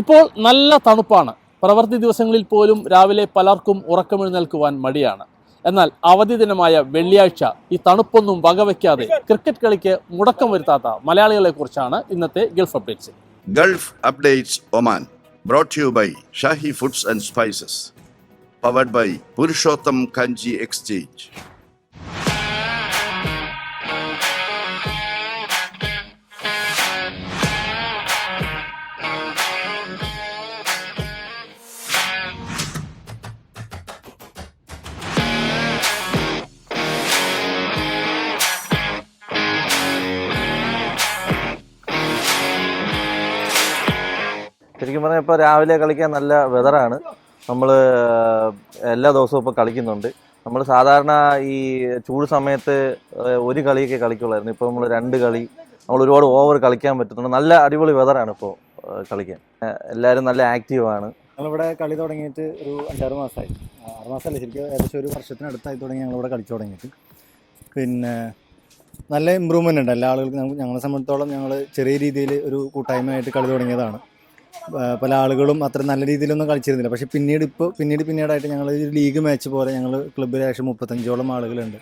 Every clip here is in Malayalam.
ഇപ്പോൾ നല്ല തണുപ്പാണ്. പ്രവൃത്തി ദിവസങ്ങളിൽ പോലും രാവിലെ പലർക്കും ഉറക്കമെഴുന്നേൽക്കുവാൻ മടിയാണ്. എന്നാൽ അവധി ദിനമായ വെള്ളിയാഴ്ച ഈ തണുപ്പൊന്നും വകവയ്ക്കാതെ ക്രിക്കറ്റ് കളിക്ക് മുടക്കം വരുത്താത്ത മലയാളികളെ കുറിച്ചാണ് ഇന്നത്തെ Gulf updates. Gulf updates Oman brought you by Shahi foods and spices powered by Purushottam Kanji exchange. ശരിക്കും പറഞ്ഞാൽ ഇപ്പോൾ രാവിലെ കളിക്കാൻ നല്ല വെതറാണ് നമ്മൾ എല്ലാ ദിവസവും ഇപ്പോൾ കളിക്കുന്നുണ്ട്. നമ്മൾ സാധാരണ ഈ ചൂട് സമയത്ത് ഒരു കളിയൊക്കെ കളിക്കുള്ളായിരുന്നു. ഇപ്പോൾ നമ്മൾ രണ്ട് കളി നമ്മൾ ഒരുപാട് ഓവർ കളിക്കാൻ പറ്റുന്നുണ്ട്. നല്ല അടിപൊളി വെതറാണ് ഇപ്പോൾ കളിക്കാൻ. എല്ലാവരും നല്ല ആക്റ്റീവാണ് ഞങ്ങളിവിടെ കളി തുടങ്ങിയിട്ട് ഒരു അഞ്ചാറ് മാസമായി ആറ് മാസമല്ല ശരിക്കും ഏകദേശം ഒരു വർഷത്തിനടുത്തായി തുടങ്ങി ഞങ്ങളിവിടെ കളിച്ചു തുടങ്ങിയിട്ട്. പിന്നെ നല്ല ഇമ്പ്രൂവ്മെന്റ് ഉണ്ട്. എല്ലാ ആളുകൾക്കും ഞങ്ങളെ സംബന്ധിച്ചോളം ഞങ്ങൾ ചെറിയ രീതിയിൽ ഒരു കൂട്ടായ്മയായിട്ട് കളി തുടങ്ങിയതാണ്. പല ആളുകളും അത്ര നല്ല രീതിയിലൊന്നും കളിച്ചിരുന്നില്ല. പക്ഷേ പിന്നീട് ഇപ്പോൾ പിന്നീട് പിന്നീടായിട്ട് ഞങ്ങൾ ഒരു ലീഗ് മാച്ച് പോലെ ഞങ്ങൾ ക്ലബ്ബിൽ ഏകദേശം മുപ്പത്തഞ്ചോളം ആളുകളുണ്ട്.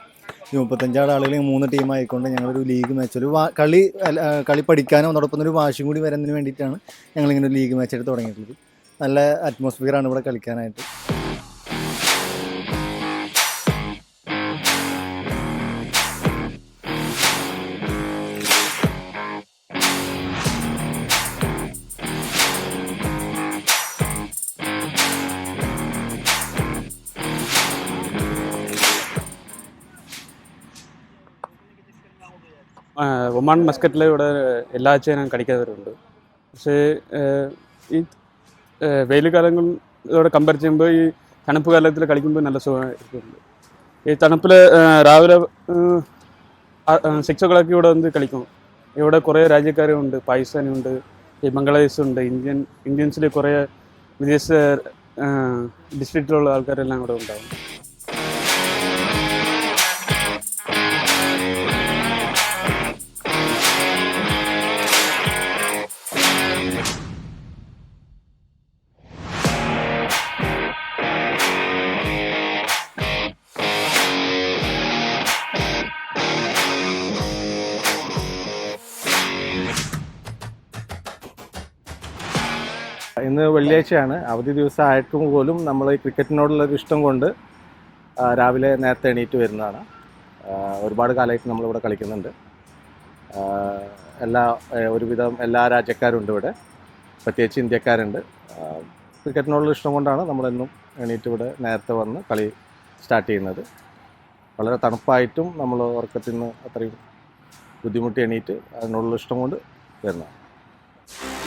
ഈ മുപ്പത്തഞ്ചാട് ആളുകൾ മൂന്ന് ടീമായിക്കൊണ്ട് ഞങ്ങളൊരു ലീഗ് മാച്ച് ഒരു കളി കളി പഠിക്കാനും അതോടൊപ്പം ഒരു വാശിയും കൂടി വരുന്നതിന് വേണ്ടിയിട്ടാണ് ഞങ്ങളിങ്ങനെ ഒരു ലീഗ് മാച്ച് എടുത്ത് തുടങ്ങിയിട്ടുള്ളത്. നല്ല അറ്റ്മോസ്ഫിയറാണ് ഇവിടെ കളിക്കാനായിട്ട്. ഒമാൻ ഇവിടെ എല്ലാ ആഴ്ചയും ഞാൻ കടിക്കാത്തവരുണ്ട് പക്ഷേ ഈ വെയിൽ കാലങ്ങളും കമ്പയർ ചെയ്യുമ്പോൾ ഈ തണുപ്പ് കാലത്തിൽ കളിക്കുമ്പോൾ നല്ല സുഖമായിട്ടുണ്ട് ഈ തണുപ്പിൽ രാവിലെ സിക്സ് ഓ ക്ലോക്ക് ഇവിടെ വന്ന് കളിക്കും. ഇവിടെ കുറേ രാജ്യക്കാരുണ്ട്. പാകിസ്ഥാനുണ്ട് ഈ ബംഗ്ലാദേശ് ഉണ്ട് ഇന്ത്യൻ ഇന്ത്യൻസിൽ കുറേ വിദേശ ഡിസ്ട്രിക്റ്റിലുള്ള ആൾക്കാരെല്ലാം ഇവിടെ ഉണ്ടാവും. ഇന്ന് വെള്ളിയാഴ്ചയാണ്. അവധി ദിവസമായിട്ടും പോലും നമ്മൾ ഈ ക്രിക്കറ്റിനോടുള്ള ഒരു ഇഷ്ടം കൊണ്ട് രാവിലെ നേരത്തെ എണീറ്റ് വരുന്നതാണ്. ഒരുപാട് കാലമായിട്ട് നമ്മളിവിടെ കളിക്കുന്നുണ്ട്. എല്ലാ ഒരുവിധം എല്ലാ രാജ്യക്കാരും ഉണ്ട് ഇവിടെ. പ്രത്യേകിച്ച് ഇന്ത്യക്കാരുണ്ട്. ക്രിക്കറ്റിനോടുള്ള ഇഷ്ടം കൊണ്ടാണ് നമ്മളെന്നും എണീറ്റ് ഇവിടെ നേരത്തെ വന്ന് കളി സ്റ്റാർട്ട് ചെയ്യുന്നത്. വളരെ തണുപ്പായിട്ടും നമ്മൾ ഉറക്കത്തിൽ നിന്ന് അത്രയും ബുദ്ധിമുട്ടി എണീറ്റ് അതിനോടുള്ള ഇഷ്ടം കൊണ്ട് വരുന്നതാണ്.